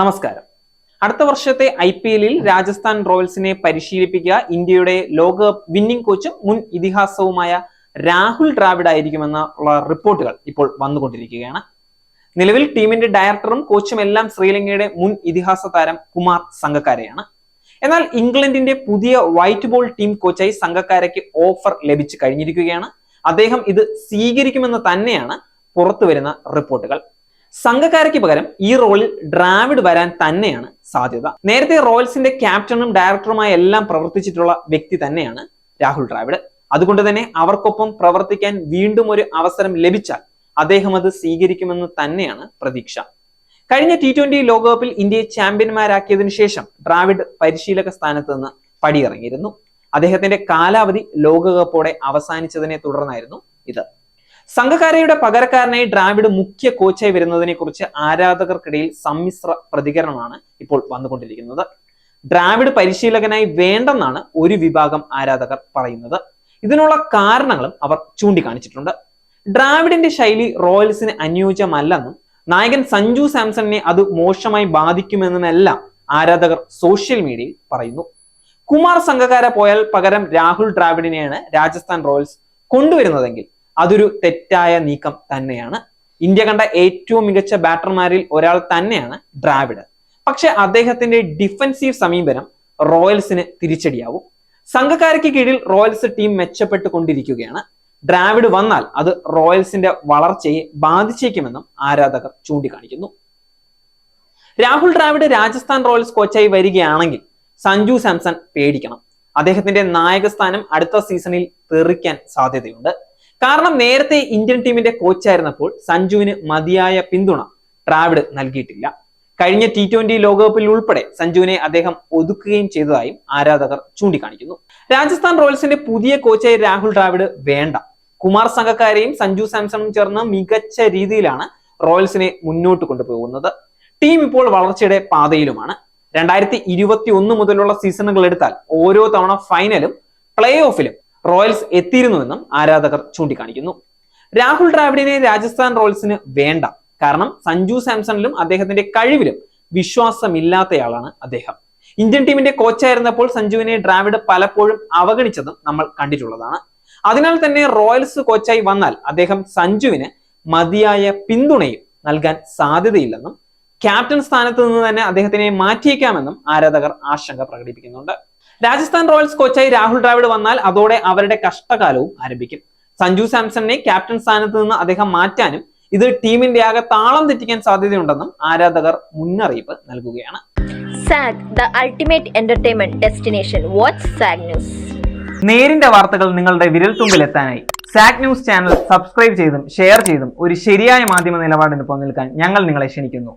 നമസ്കാരം. അടുത്ത വർഷത്തെ ഐ പി എല്ലിൽ രാജസ്ഥാൻ റോയൽസിനെ പരിശീലിപ്പിക്കുക ഇന്ത്യയുടെ ലോകകപ്പ് വിന്നിംഗ് കോച്ചും മുൻ ഇതിഹാസവുമായ രാഹുൽ ദ്രാവിഡ് ആയിരിക്കുമെന്നുള്ള റിപ്പോർട്ടുകൾ ഇപ്പോൾ വന്നുകൊണ്ടിരിക്കുകയാണ്. നിലവിൽ ടീമിന്റെ ഡയറക്ടറും കോച്ചും എല്ലാം ശ്രീലങ്കയുടെ മുൻ ഇതിഹാസ താരം കുമാർ സംഗക്കാരയാണ്. എന്നാൽ ഇംഗ്ലണ്ടിന്റെ പുതിയ വൈറ്റ് ബോൾ ടീം കോച്ചായി സംഘക്കാരയ്ക്ക് ഓഫർ ലഭിച്ചു കഴിഞ്ഞിരിക്കുകയാണ്. അദ്ദേഹം ഇത് സ്വീകരിക്കുമെന്ന് തന്നെയാണ് പുറത്തുവരുന്ന റിപ്പോർട്ടുകൾ. സംഘക്കാരയ്ക്ക് പകരം ഈ റോളിൽ ഡ്രാവിഡ് വരാൻ തന്നെയാണ് സാധ്യത. നേരത്തെ റോയൽസിന്റെ ക്യാപ്റ്റനും ഡയറക്ടറുമായി എല്ലാം പ്രവർത്തിച്ചിട്ടുള്ള വ്യക്തി തന്നെയാണ് രാഹുൽ ഡ്രാവിഡ് അതുകൊണ്ട് തന്നെ അവർക്കൊപ്പം പ്രവർത്തിക്കാൻ വീണ്ടും ഒരു അവസരം ലഭിച്ചാൽ അദ്ദേഹം അത് സ്വീകരിക്കുമെന്ന് തന്നെയാണ് പ്രതീക്ഷ. കഴിഞ്ഞ ടി ട്വന്റി ലോകകപ്പിൽ ഇന്ത്യയെ ചാമ്പ്യന്മാരാക്കിയതിനു ശേഷം ഡ്രാവിഡ് പരിശീലക സ്ഥാനത്ത് നിന്ന് പടിയിറങ്ങിയിരുന്നു. അദ്ദേഹത്തിന്റെ കാലാവധി ലോകകപ്പോടെ അവസാനിച്ചതിനെ തുടർന്നായിരുന്നു ഇത്. സംഘകാരയുടെ പകരക്കാരനായി ഡ്രാവിഡ് മുഖ്യ കോച്ചായി വരുന്നതിനെ കുറിച്ച് ആരാധകർക്കിടയിൽ സമ്മിശ്ര പ്രതികരണമാണ് ഇപ്പോൾ വന്നുകൊണ്ടിരിക്കുന്നത്. ഡ്രാവിഡ് പരിശീലകനായി വേണ്ടെന്നാണ് ഒരു വിഭാഗം ആരാധകർ പറയുന്നത്. ഇതിനുള്ള കാരണങ്ങളും അവർ ചൂണ്ടിക്കാണിച്ചിട്ടുണ്ട്. ഡ്രാവിഡിന്റെ ശൈലി റോയൽസിന് അനുയോജ്യമല്ലെന്നും നായകൻ സഞ്ജു സാംസണിനെ അത് മോശമായി ബാധിക്കുമെന്നുമെല്ലാം ആരാധകർ സോഷ്യൽ മീഡിയയിൽ പറയുന്നു. കുമാർ സംഘകാര പോയാൽ പകരം രാഹുൽ ഡ്രാവിഡിനെയാണ് രാജസ്ഥാൻ റോയൽസ് കൊണ്ടുവരുന്നതെങ്കിൽ അതൊരു തെറ്റായ നീക്കം തന്നെയാണ്. ഇന്ത്യ കണ്ട ഏറ്റവും മികച്ച ബാറ്റർമാരിൽ ഒരാൾ തന്നെയാണ് ഡ്രാവിഡ് പക്ഷെ അദ്ദേഹത്തിന്റെ ഡിഫൻസീവ് സമീപനം റോയൽസിന് തിരിച്ചടിയാവും. സംഘക്കാരയ്ക്ക് കീഴിൽ റോയൽസ് ടീം മെച്ചപ്പെട്ടു കൊണ്ടിരിക്കുകയാണ് ഡ്രാവിഡ് വന്നാൽ അത് റോയൽസിന്റെ വളർച്ചയെ ബാധിച്ചേക്കുമെന്നും ആരാധകർ ചൂണ്ടിക്കാണിക്കുന്നു. രാഹുൽ ഡ്രാവിഡ് രാജസ്ഥാൻ റോയൽസ് കോച്ചായി വരികയാണെങ്കിൽ സഞ്ജു സാംസൺ പേടിക്കണം. അദ്ദേഹത്തിന്റെ നായകസ്ഥാനം അടുത്ത സീസണിൽ തെറിക്കാൻ സാധ്യതയുണ്ട്. കാരണം നേരത്തെ ഇന്ത്യൻ ടീമിന്റെ കോച്ചായിരുന്നപ്പോൾ സഞ്ജുവിന് മതിയായ പിന്തുണ ട്രാവിഡ് നൽകിയിട്ടില്ല. കഴിഞ്ഞ ടി ട്വന്റി ലോകകപ്പിൽ ഉൾപ്പെടെ സഞ്ജുവിനെ അദ്ദേഹം ഒതുക്കുകയും ചെയ്തതായും ആരാധകർ ചൂണ്ടിക്കാണിക്കുന്നു. രാജസ്ഥാൻ റോയൽസിന്റെ പുതിയ കോച്ചായി രാഹുൽ ഡ്രാവിഡ് വേണ്ട. കുമാർ സംഘക്കാരെയും സഞ്ജു സാംസണും ചേർന്ന് മികച്ച രീതിയിലാണ് റോയൽസിനെ മുന്നോട്ട് കൊണ്ടുപോകുന്നത്. ടീം ഇപ്പോൾ വളർച്ചയുടെ പാതയിലുമാണ്. രണ്ടായിരത്തി ഇരുപത്തി ഒന്ന് മുതലുള്ള സീസണുകൾ എടുത്താൽ ഓരോ തവണ ഫൈനലും പ്ലേ ഓഫിലും റോയൽസ് എത്തിയിരുന്നുവെന്നും ആരാധകർ ചൂണ്ടിക്കാണിക്കുന്നു. രാഹുൽ ദ്രാവിഡിനെ രാജസ്ഥാൻ റോയൽസിന് വേണ്ട. കാരണം സഞ്ജു സാംസണിലും അദ്ദേഹത്തിന്റെ കഴിവിലും വിശ്വാസമില്ലാത്തയാളാണ് അദ്ദേഹം. ഇന്ത്യൻ ടീമിന്റെ കോച്ചായിരുന്നപ്പോൾ സഞ്ജുവിനെ ദ്രാവിഡ് പലപ്പോഴും അവഗണിച്ചതും നമ്മൾ കണ്ടിട്ടുള്ളതാണ്. അതിനാൽ തന്നെ റോയൽസ് കോച്ചായി വന്നാൽ അദ്ദേഹം സഞ്ജുവിന് മതിയായ പിന്തുണയും നൽകാൻ സാധ്യതയില്ലെന്നും ക്യാപ്റ്റൻ സ്ഥാനത്ത് നിന്ന് തന്നെ അദ്ദേഹത്തിനെ മാറ്റിയേക്കാമെന്നും ആരാധകർ ആശങ്ക പ്രകടിപ്പിക്കുന്നുണ്ട്. രാജസ്ഥാൻ റോയൽസ് കോച്ചായി രാഹുൽ ദ്രാവിഡ് വന്നാൽ അതോടെ അവരുടെ കഷ്ടകാലവും ആരംഭിക്കും. സഞ്ജു സാംസണിനെ ക്യാപ്റ്റൻ സ്ഥാനത്ത് നിന്ന് അദ്ദേഹം മാറ്റാനും ഇത് ടീമിന്റെ ആകെ താളം തെറ്റിക്കാൻ സാധ്യതയുണ്ടെന്നും ആരാധകർ മുന്നറിയിപ്പ് നൽകുകയാണ്. The ultimate. Watch news. നേരിന്റെ വാർത്തകൾ നിങ്ങളുടെ വിരൽത്തുമ്പിൽ എത്താനായി സാക് ന്യൂസ് ചാനൽ സബ്സ്ക്രൈബ് ചെയ്തും ഷെയർ ചെയ്തും ഒരു ശരിയായ മാധ്യമ നിലപാടിന് നിൽക്കാൻ ഞങ്ങൾ നിങ്ങളെ ക്ഷണിക്കുന്നു.